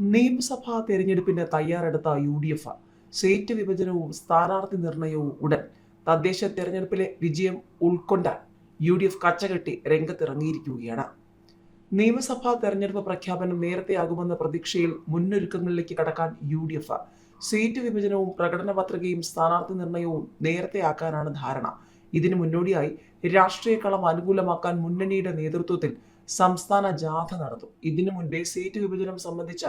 നിയമസഭാ തെരഞ്ഞെടുപ്പിന് തയ്യാറെടുത്ത യു ഡി എഫ് സീറ്റ് വിഭജനവും സ്ഥാനാർത്ഥി നിർണയവും ഉടൻ തദ്ദേശ തെരഞ്ഞെടുപ്പിലെ വിജയം ഉൾക്കൊണ്ട യു ഡി എഫ് കച്ചകെട്ടി രംഗത്തിറങ്ങിയിരിക്കുകയാണ്. നിയമസഭാ തെരഞ്ഞെടുപ്പ് പ്രഖ്യാപനം നേരത്തെയാകുമെന്ന പ്രതീക്ഷയിൽ മുന്നൊരുക്കങ്ങളിലേക്ക് കടക്കാൻ യു ഡി എഫ് സീറ്റ് വിഭജനവും പ്രകടന പത്രികയും സ്ഥാനാർത്ഥി നിർണയവും നേരത്തെയാക്കാനാണ് ധാരണ. ഇതിനു മുന്നോടിയായി രാഷ്ട്രീയ കളം അനുകൂലമാക്കാൻ മുന്നണിയുടെ നേതൃത്വത്തിൽ സംസ്ഥാന ജാഥ നടത്തും ഇതിനു മുൻപേ സീറ്റ് വിഭജനം സംബന്ധിച്ച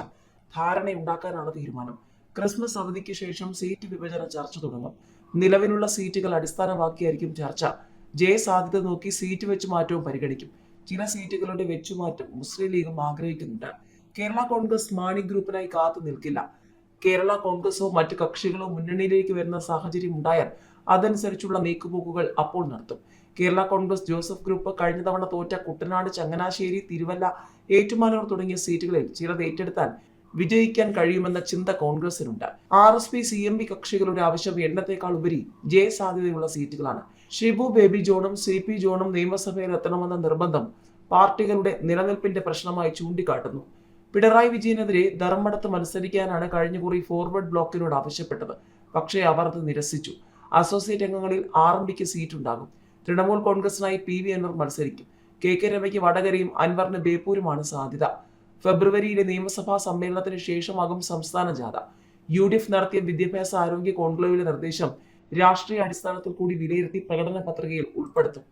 ധാരണയുണ്ടാക്കാനാണ് തീരുമാനം. ക്രിസ്മസ് അവധിക്ക് ശേഷം സീറ്റ് വിഭജന ചർച്ച തുടങ്ങും. നിലവിലുള്ള സീറ്റുകൾ അടിസ്ഥാനമാക്കിയായിരിക്കും ചർച്ച. ജയ സാധ്യത നോക്കി സീറ്റ് വെച്ച് മാറ്റവും പരിഗണിക്കും. ചില സീറ്റുകളുടെ വെച്ചുമാറ്റം മുസ്ലിം ലീഗും ആഗ്രഹിക്കുന്നുണ്ട്. കേരള കോൺഗ്രസ് മാണി ഗ്രൂപ്പിനായി കാത്തു നിൽക്കില്ല. കേരള കോൺഗ്രസോ മറ്റ് കക്ഷികളോ മുന്നണിയിലേക്ക് വരുന്ന സാഹചര്യം ഉണ്ടായാൽ അതനുസരിച്ചുള്ള നീക്കുപോക്കുകൾ അപ്പോൾ നടത്തും. കേരള കോൺഗ്രസ് ജോസഫ് ഗ്രൂപ്പ് കഴിഞ്ഞ തവണ തോറ്റ കുട്ടനാട് ചങ്ങനാശ്ശേരി തിരുവല്ല ഏറ്റുമാനൂർ തുടങ്ങിയ സീറ്റുകളിൽ ചിലത് ഏറ്റെടുത്താൽ വിജയിക്കാൻ കഴിയുമെന്ന ചിന്ത കോൺഗ്രസിനുണ്ട്. R S P C M P കക്ഷികളുടെ ആവശ്യം എണ്ണത്തെക്കാൾ ഉപരി ജയ സാധ്യതയുള്ള സീറ്റുകളാണ്. ഷിബു ബേബി ജോണും സി പി ജോണും നിയമസഭയിൽ എത്തണമെന്ന നിർബന്ധം പാർട്ടികളുടെ നിലനിൽപ്പിന്റെ പ്രശ്നമായി ചൂണ്ടിക്കാട്ടുന്നു. പിണറായി വിജയനെതിരെ ധർമ്മടത്ത് മത്സരിക്കാനാണ് കഴിഞ്ഞ കുറി ഫോർവേഡ് ബ്ലോക്കിനോട് ആവശ്യപ്പെട്ടത്. പക്ഷേ അവർ അത് നിരസിച്ചു. അസോസിയേറ്റ് അംഗങ്ങളിൽ ആർ എം ഡിക്ക് സീറ്റ് ഉണ്ടാകും തൃണമൂൽ കോൺഗ്രസിനായി പി വി അൻവർ മത്സരിക്കും. കെ കെ രമയ്ക്ക് വടകരയും അൻവറിന് ബേപ്പൂരുമാണ് സാധ്യത. ഫെബ്രുവരിയിലെ നിയമസഭാ സമ്മേളനത്തിന് ശേഷമാകും സംസ്ഥാന ജാഥ. യു ഡി എഫ് നടത്തിയ വിദ്യാഭ്യാസ ആരോഗ്യ കോൺക്ലേവിലെ നിർദ്ദേശം രാഷ്ട്രീയ അടിസ്ഥാനത്തിൽ കൂടി വിലയിരുത്തി പ്രകടന പത്രികയിൽ ഉൾപ്പെടുത്തും.